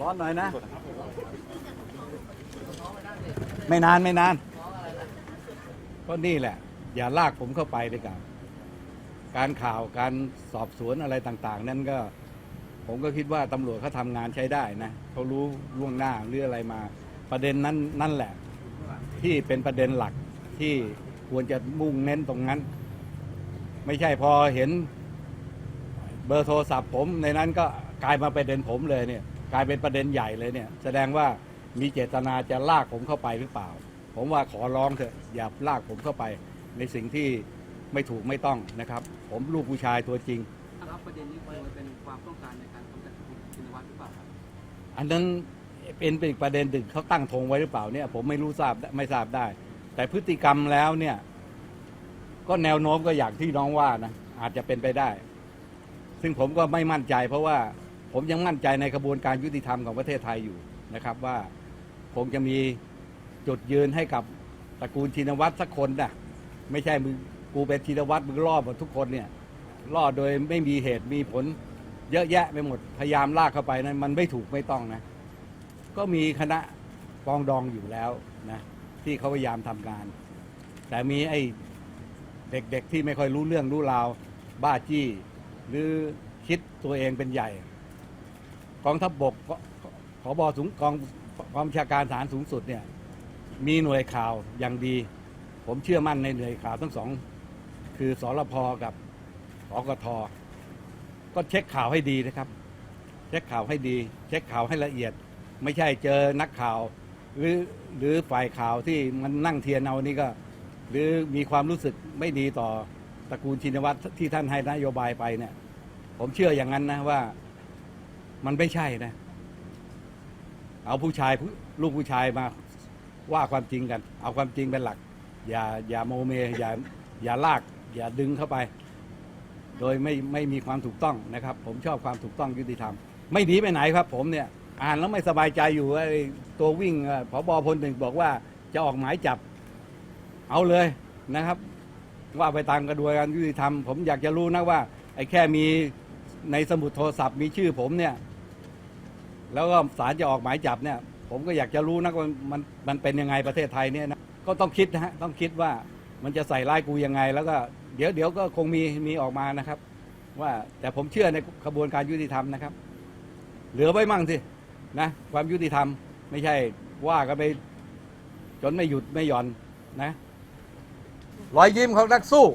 ร้อนหน่อยนะ ไม่นานไม่นานก็นี่แหละ อย่าลากผมเข้าไปเลยกันการข่าวการสอบสวนอะไรต่าง ๆ นั่นก็ ผมก็คิดว่าตำรวจเขาทำงานใช้ได้นะเขารู้ล่วงหน้าหรืออะไรมา ประเด็นนั้นนั่นแหละ ที่เป็นประเด็นหลักที่ควรจะมุ่งเน้นตรงนั้น ไม่ใช่พอเห็นเบอร์โทรศัพท์ผมในนั้นก็กลายมาประเด็นผมเลยเนี่ย กลายเป็นประเด็นใหญ่เลยเนี่ย แสดงว่ามีเจตนาจะลากผมเข้าไปหรือเปล่า ผมว่าขอร้องเถอะอย่าลากผมเข้าไป ในสิ่งที่ไม่ถูกไม่ต้องนะครับ ผมลูกผู้ชายตัวจริงรับประเด็นนี้ควรเป็นความต้องการในการกำจัดคุณชินวัตรหรือเปล่าครับอันนั้นเป็นเป็นอีกประเด็นหนึ่งเขาตั้งธงไว้หรือเปล่าเนี่ย ผมไม่รู้ทราบไม่ทราบได้ แต่พฤติกรรมแล้วเนี่ย ก็แนวโน้มก็อย่างที่น้องว่านะอาจจะเป็นไปได้ ซึ่งผมก็ไม่มั่นใจเพราะว่า ผมยังมั่นใจในกระบวนการยุติธรรมของประเทศไทยอยู่นะครับว่าคงจะมีจุดยืนให้กับตระกูลชินวัตรสักคนนะไม่ใช่มึงกูเป็นชินวัตรมึงล่อหมดทุกคนเนี่ยล่อโดยไม่มีเหตุมีผลเยอะแยะไปหมดพยายามลากเข้าไปนั้นมันไม่ถูกไม่ต้องนะ ก็มีคณะปองดองอยู่แล้วนะที่เขาพยายามทำงาน แต่มีไอ้เด็กๆที่ไม่ค่อยรู้เรื่องรู้ราว บ้าจี้ หรือคิดตัวเองเป็นใหญ่ กองทัพบบกขอบอสูงกองกองบัญชาการฐานสูงสุดเนี่ยมีหน่วยข่าวอย่างดี ผมเชื่อมั่นในหน่วยข่าวทั้งสอง คือสรพกับอกทก็เช็คข่าวให้ดีนะครับ เช็คข่าวให้ดี เช็คข่าวให้ละเอียด ไม่ใช่เจอนักข่าว หรือหรือฝ่ายข่าวที่มันนั่งเทียนเอานี่ก็ หรือมีความรู้สึกไม่ดีต่อตระกูลชินวัตรที่ท่านให้นโยบายไปเนี่ย ผมเชื่ออย่างนั้นนะว่า มันไม่ใช่นะ เอาผู้ชายลูกผู้ชายมาว่าความจริงกัน เอาความจริงเป็นหลัก อย่าอย่าโมเม อย่าอย่าลาก อย่าดึงเข้าไป โดยไม่ไม่มีความถูกต้องนะครับ ผมชอบความถูกต้องยุติธรรม ไม่หนีไปไหนครับ ผมเนี่ย อ่านแล้วไม่สบายใจอยู่ไอ้ตัววิ่งเอ่อผบพลหนึ่งบอกว่าจะออกหมายจับ เอาเลยนะครับ ว่าไปตามกระบวนการยุติธรรม ผมอยากจะรู้นะว่า ไอ้แค่มี ในสมุดโทรศัพท์มีชื่อผมเนี่ย แล้วก็ศาลจะออกหมายจับเนี่ย ผมก็อยากจะรู้นะว่ามันมันเป็นยังไงประเทศไทยเนี่ยนะก็ต้องคิดนะฮะต้องคิดว่ามันจะใส่ร้ายกูยังไง แล้วก็เดี๋ยวเดี๋ยวก็คงมีมีออกมานะครับ ว่าแต่ผมเชื่อในกระบวนการยุติธรรมนะครับ เหลือไว้มั่งสินะความยุติธรรมไม่ใช่ว่ากันไปจนไม่หยุดไม่หย่อนนะ รอยยิ้มของนักสู้